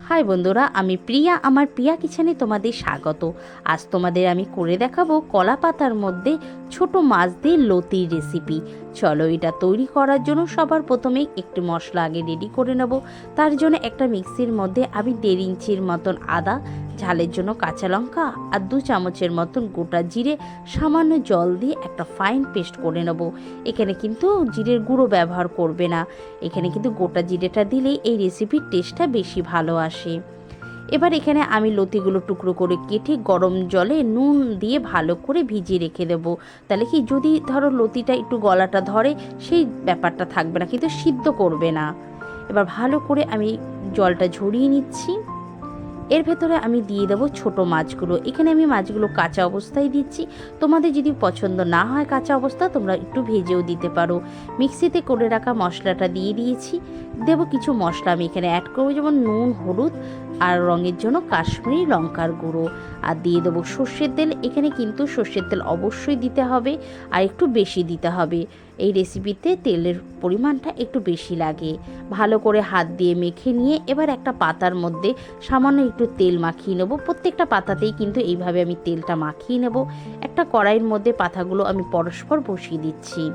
High বন্ধুরা, আমি প্রিয়া। আমার প্রিয়া কিচেনে তোমাদের স্বাগত। আজ তোমাদের আমি করে দেখাবো কলা পাতার মধ্যে ছোট মাছ দিয়ে লতির রেসিপি চলো এটা তৈরি করার জন্য সবার প্রথমে একটি মশলা আগে রেডি করে নেব। তার জন্য একটা মিক্সির মধ্যে আমি দেড় ইঞ্চির মতন আদা ঝালের জন্য কাঁচা লঙ্কা আর দু চামচের মতন গোটা জিরে সামান্য জল দিয়ে একটা ফাইন পেস্ট করে নেব। এখানে কিন্তু জিরের গুঁড়ো ব্যবহার করবে না। এখানে কিন্তু গোটা জিরেটা দিলেই এই রেসিপির টেস্টটা বেশি ভালো আসে। এবার এখানে আমি লতিগুলো টুকরো করে কেটে গরম জলে নুন দিয়ে ভালো করে ভিজিয়ে রেখে দেবো। তাহলে কি যদি ধরো লতিটা একটু গলাটা ধরে, সেই ব্যাপারটা থাকবে না, কিন্তু সিদ্ধ করবে না। এবার ভালো করে আমি জলটা ঝরিয়ে নিচ্ছি। এর ভেতরে আমি দিয়ে দেবো ছোট মাছগুলো। এখানে আমি মাছগুলো কাঁচা অবস্থায় দিচ্ছি। তোমাদের যদি পছন্দ না হয় কাঁচা অবস্থা, তোমরা একটু ভেজেও দিতে পারো। মিক্সিতে করে রাখা মশলাটা দিয়ে দিয়েছি। দেব কিছু মশলা আমি এখানে অ্যাড করব, যেমন নুন, হলুদ আর রঙের জন্য কাশ্মীরি লঙ্কার গুঁড়ো। আর দিয়ে দেবো সর্ষের তেল। এখানে কিন্তু সর্ষের তেল অবশ্যই দিতে হবে আর একটু বেশি দিতে হবে। এই রেসিপিতে তেলের পরিমাণটা একটু বেশি লাগে। ভালো করে হাত দিয়ে মেখে নিয়ে এবার একটা পাতার মধ্যে সামান্য একটু তেল মাখিয়ে নেব। প্রত্যেকটা পাতাতেই কিন্তু এইভাবে আমি তেলটা মাখিয়ে নেব। একটা কড়াইয়ের মধ্যে পাতাগুলো আমি পরস্পর বসিয়ে দিচ্ছি।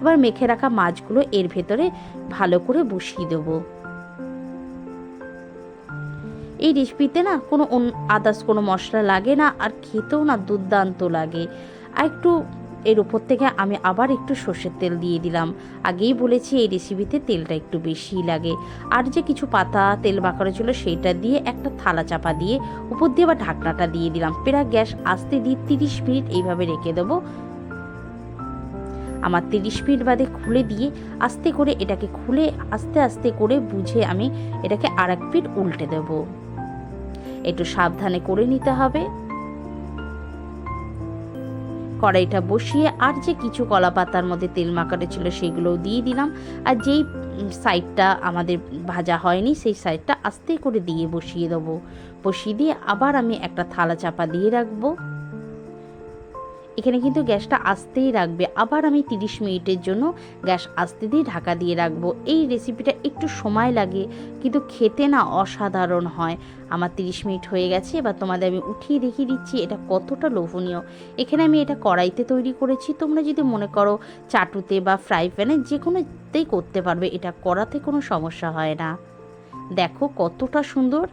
এবার মেখে রাখা মাছগুলো এর ভেতরে ভালো করে বসিয়ে দেবো। এই রেসিপিতে না কোনো আদার্স কোনো মশলা লাগে না, আর খেতেও না দুর্দান্ত লাগে। আর একটু এর উপর থেকে আমি আবার একটু সর্ষের তেল দিয়ে দিলাম। আগেই বলেছি এই রেসিপিতে তেলটা একটু বেশিই লাগে। আর যে কিছু পাতা, তেল মাখানো ছিল সেইটা দিয়ে একটা থালা চাপা দিয়ে উপর দিয়ে আবার ঢাকনাটা দিয়ে দিলাম। প্রায় গ্যাস আসতে দিয়ে তিরিশ মিনিট এইভাবে রেখে দেবো। আমার তিরিশ মিনিট বাদে খুলে দিয়ে আস্তে করে এটাকে খুলে, আস্তে আস্তে করে বুঝে আমি এটাকে আর এক পিঠ উল্টে দেব। একটু সাবধানে করে নিতে হবে। কড়াইটা বসিয়ে আর যে কিছু কলা পাতার মধ্যে তেল মাখাটা ছিল সেগুলোও দিয়ে দিলাম। আর যেই সাইডটা আমাদের ভাজা হয়নি, সেই সাইডটা আস্তে করে দিয়ে বসিয়ে দেবো। বসিয়ে দিয়ে আবার আমি একটা থালা চাপা দিয়ে রাখব। এখানে কিন্তু গ্যাসটা আসতেই রাখবে। আবার আমি তিরিশ মিনিটের জন্য গ্যাস আসতে দিয়ে ঢাকা দিয়ে রাখব। এই রেসিপিটা একটু সময় লাগে, কিন্তু খেতে না অসাধারণ হয়। আমার তিরিশ মিনিট হয়ে গেছে, এবার তোমাদের আমি উঠিয়ে দেখিয়ে দিচ্ছি এটা কতটা লোভনীয়। এখানে আমি এটা কড়াইতে তৈরি করেছি। তোমরা যদি মনে করো চাটুতে বা ফ্রাই প্যানে যে কোনোতেই করতে পারবে, এটা করাতে কোনো সমস্যা হয় না। দেখো কতটা সুন্দর।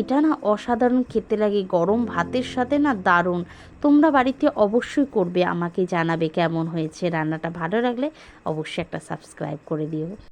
এটা না অসাধারণ খেতে লাগে, গরম ভাতের সাথে না দারুণ। তোমরা বাড়িতে অবশ্যই করবে, আমাকে জানাবে কেমন হয়েছে রান্নাটা। ভালো লাগলে অবশ্যই একটা সাবস্ক্রাইব করে দিও।